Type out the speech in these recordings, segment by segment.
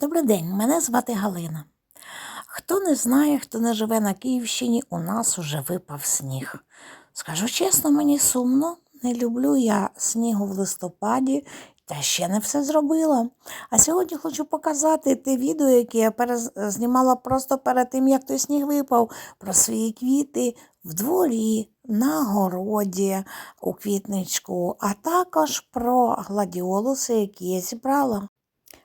Добрий день, мене звати Галина. Хто не знає, хто не живе на Київщині, у нас уже випав сніг. Скажу чесно, мені сумно. Не люблю я снігу в листопаді, та ще не все зробила. А сьогодні хочу показати те відео, яке я перез... знімала просто перед тим, як той сніг випав, про свої квіти в дворі, на городі, у квітничку, а також про гладіолуси, які я зібрала.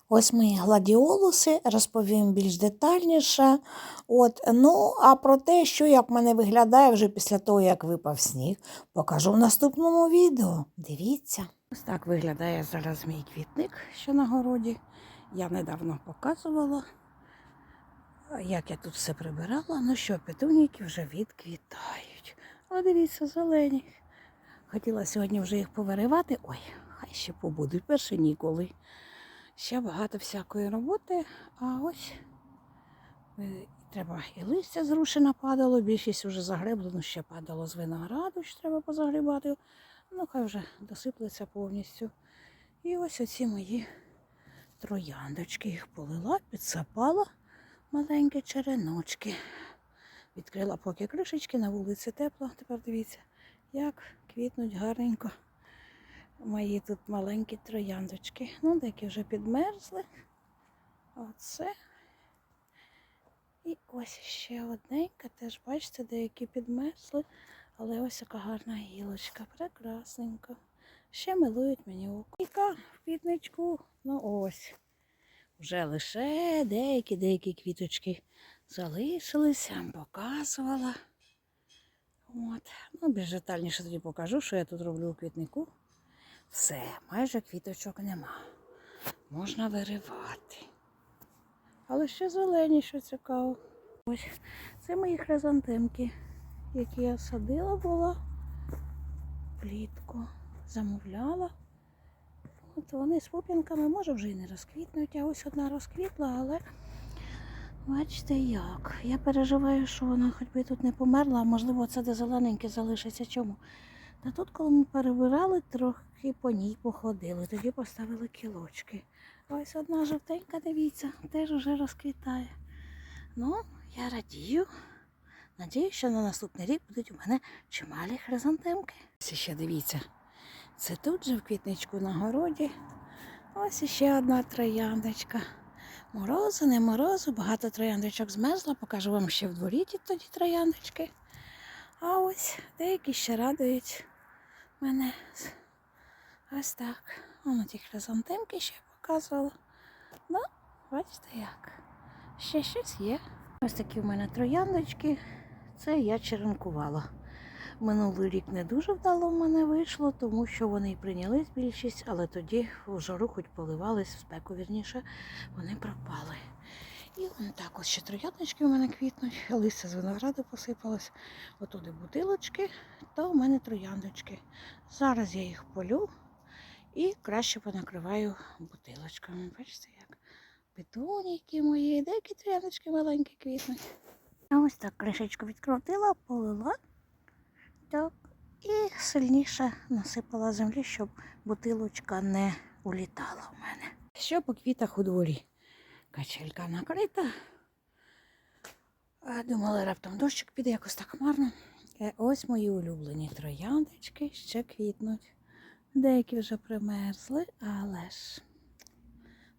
Ось мої гладіолуси, розповім більш детальніше. От, ну, а про те, що як мене виглядає вже після того, як випав сніг, покажу в наступному відео. Дивіться. Ось так виглядає зараз мій квітник, що на городі. Я недавно показувала, як я тут все прибирала. Ну що, петуніки вже відквітають. Але дивіться, зелені. Хотіла сьогодні вже їх повиривати. Ой, хай ще побудуть, перше ніколи. Ще багато всякої роботи, а ось е, треба і листя зрушена падало, більшість вже загреблено, ще падало з винограду, що треба позагрібати. Ну, хай вже досиплеться повністю. І ось оці мої трояндочки. Їх полила, підсапала маленькі череночки. Відкрила поки кришечки, на вулиці тепло. Тепер дивіться, як квітнуть гарненько мої тут маленькі трояндочки. Ну, деякі вже підмерзли. Оце. І ось ще одненька, теж бачите, деякі підмерзли, але ось яка гарна гілочка, прекрасненька. Ще милують мені око. Яка в квітничку, ну ось. Вже лише деякі-деякі квіточки залишилися, показувала. От. Ну, більш детальніше тоді покажу, що я тут роблю у квітнику. Все, майже квіточок нема. Можна виривати. Але ще зелені, що цікаво. Ось це мої хризантемки, які я садила була влітку, замовляла. От вони з пупінками, може вже і не розквітнуть, а ось одна розквітла, але бачите як. Я переживаю, що вона хоч би тут не померла, а можливо це де зелененьке залишиться. Чому? Та тут, коли ми перебирали, трохи по ній походили, тоді поставили кілочки. Ось одна жовтенька, дивіться, теж вже розквітає. Ну, я радію. Надію, що на наступний рік будуть у мене чималі хризантемки. Ось ще дивіться, це тут же в квітничку на городі. Ось іще одна трояндочка. Морозу, не морозу, багато трояндочок змерзло, покажу вам ще в дворі тоді трояндочки. А ось деякі ще радують мене. Ось так. Воно ті хризантемки ще показувала. Ну, бачите як. Ще щось є. Ось такі в мене трояндочки. Це я черенкувала. Минулий рік не дуже вдало в мене вийшло, тому що вони й прийнялись більшість, але тоді в жару хоч поливались, в спеку вірніше, вони пропали. І так ось ще трояндочки у мене квітнуть, листя з винограду посипалось. Отуди бутилочки, то у мене трояндочки. Зараз я їх полю і краще понакриваю бутилочками. Бачите, як петуніки мої, деякі трояндочки маленькі квітнуть. А ось так кришечку відкрутила, полила. Так, і сильніше насипала землі, щоб бутилочка не улітала у мене. Що по квітах у дворі? Качелька накрита. А, Думала, раптом дощик піде якось так хмарно. Е, Ось мої улюблені трояндочки ще квітнуть. Деякі вже примерзли, але ж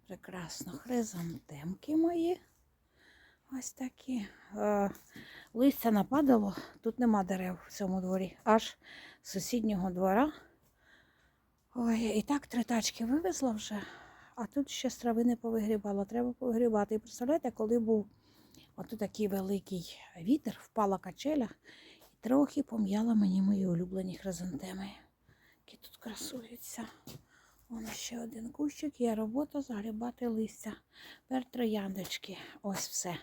прекрасно хризантемки мої. Ось такі. Е, Листя нападало, тут нема дерев в цьому дворі, аж з сусіднього двора. Ой, і так три тачки вивезла вже, а тут ще з трави не повигрібала, треба повигрібати. І представляєте, коли був отут такий великий вітер, впала качеля і трохи пом'яла мені мої улюблені хризантеми, які тут красуються. Вон ще один кущик, є робота загрібати листя. Тепер трояндочки. Ось все.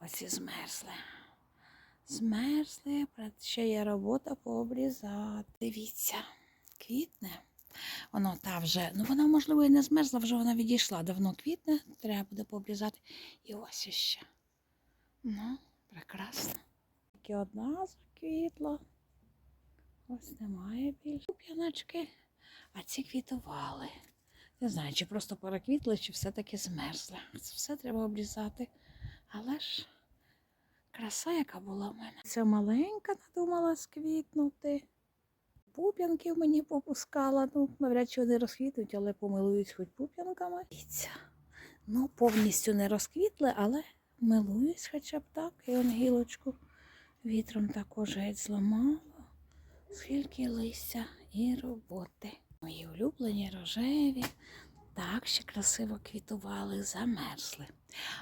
Ось і змерзли. Змерзли, ще є робота пообрізати. Дивіться, квітне. Воно та вже, ну вона, можливо, і не змерзла, вже вона відійшла. Давно квітне, треба буде пообрізати. І ось іще. Ну, прекрасно. Тільки одна заквітла. Ось немає більше п'яночки. А ці квітували. Не знаю, чи просто переквітли, чи все-таки змерзли. Це все треба обрізати. Але ж краса, яка була в мене. Ця маленька надумала сквітнути. Пуп'янків мені попускала. Ну, навряд чи вони розквітнуть, але помилуюсь хоч пуп'янками. Ну, повністю не розквітли, але милуюсь хоча б так. І он гілочку вітром також геть зламало. Скільки листя і роботи. Мої улюблені рожеві. Так ще красиво квітували, замерзли.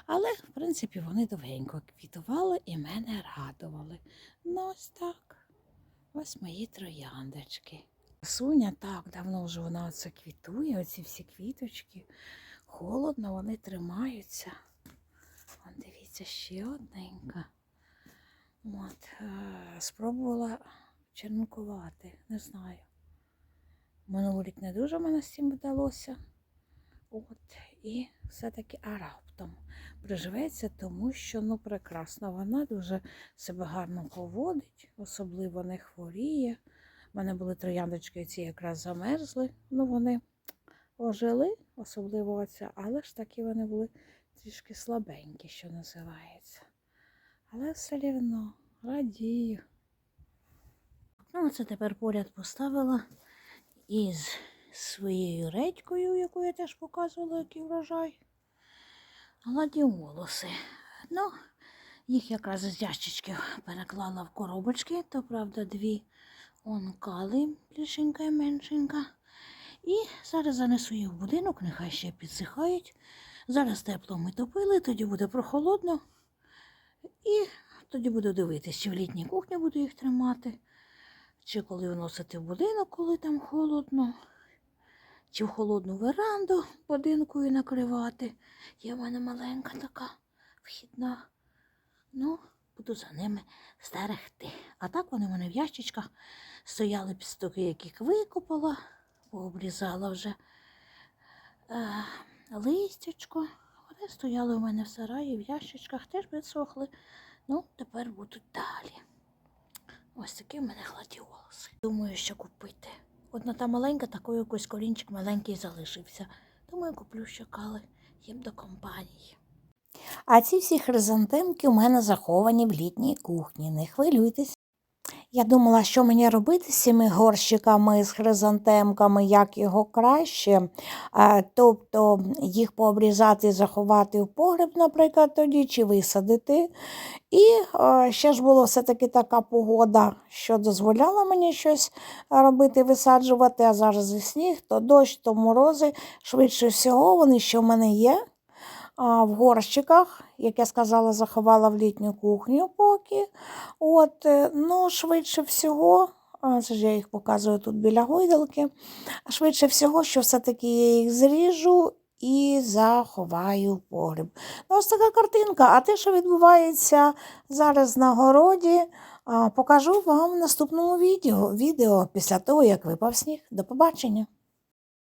Але, в принципі, вони довгенько квітували і мене радували. Ну, ось так. Ось мої трояндочки. Суня так давно вже вона оце квітує, оці всі квіточки. Холодно, вони тримаються. Вон, дивіться, ще одненька. От, е, спробувала чернкувати, не знаю. Минулий рік не дуже мене з цим вдалося. От, і все-таки а раптом приживеться, тому що ну прекрасно вона дуже себе гарно поводить, особливо не хворіє. У мене були трояндочки, ці якраз замерзли. Ну, вони ожили, особливо оця, але ж такі вони були трішки слабенькі, що називається. Але все рівно радію. Ну, це тепер поряд поставила із своєю редькою, яку я теж показувала, який врожай. Гладіолуси. Ну, їх якраз з ящичків переклала в коробочки, то правда дві онкали, більшенька і меншенька. І зараз занесу їх в будинок, нехай ще підсихають. Зараз тепло ми топили, тоді буде прохолодно. І тоді буду дивитися, чи в літній кухні буду їх тримати, чи коли вносити в будинок, коли там холодно, чи в холодну веранду будинкою накривати. Є в мене маленька така вхідна. Ну, буду за ними стерегти. А так вони в мене в ящичках стояли підстоки, яких викопала, пообрізала вже е, листячко. Вони стояли у мене в сараї, в ящичках, теж підсохли. Ну, тепер будуть далі. Ось такі в мене гладіолуси. Думаю, що купити. Одна та маленька, такий якийсь корінчик маленький залишився. Тому я куплю ще кали їм до компанії. А ці всі хризантемки у мене заховані в літній кухні. Не хвилюйтесь. Я думала, що мені робити з цими горщиками з хризантемками, як його краще. Тобто їх пообрізати заховати в погреб, наприклад, тоді, чи висадити. І ще ж була все-таки така погода, що дозволяла мені щось робити, висаджувати, а зараз і сніг, то дощ, то морози. Швидше всього, вони що в мене є в горщиках, як я сказала, заховала в літню кухню поки. От, е, ну, швидше всього, це ж я їх показую тут біля гойдалки. Швидше всього, що все-таки я їх зріжу і заховаю в погріб. Ну, ось така картинка. А те, що відбувається зараз на городі, покажу вам в наступному відео, відео після того, як випав сніг. До побачення!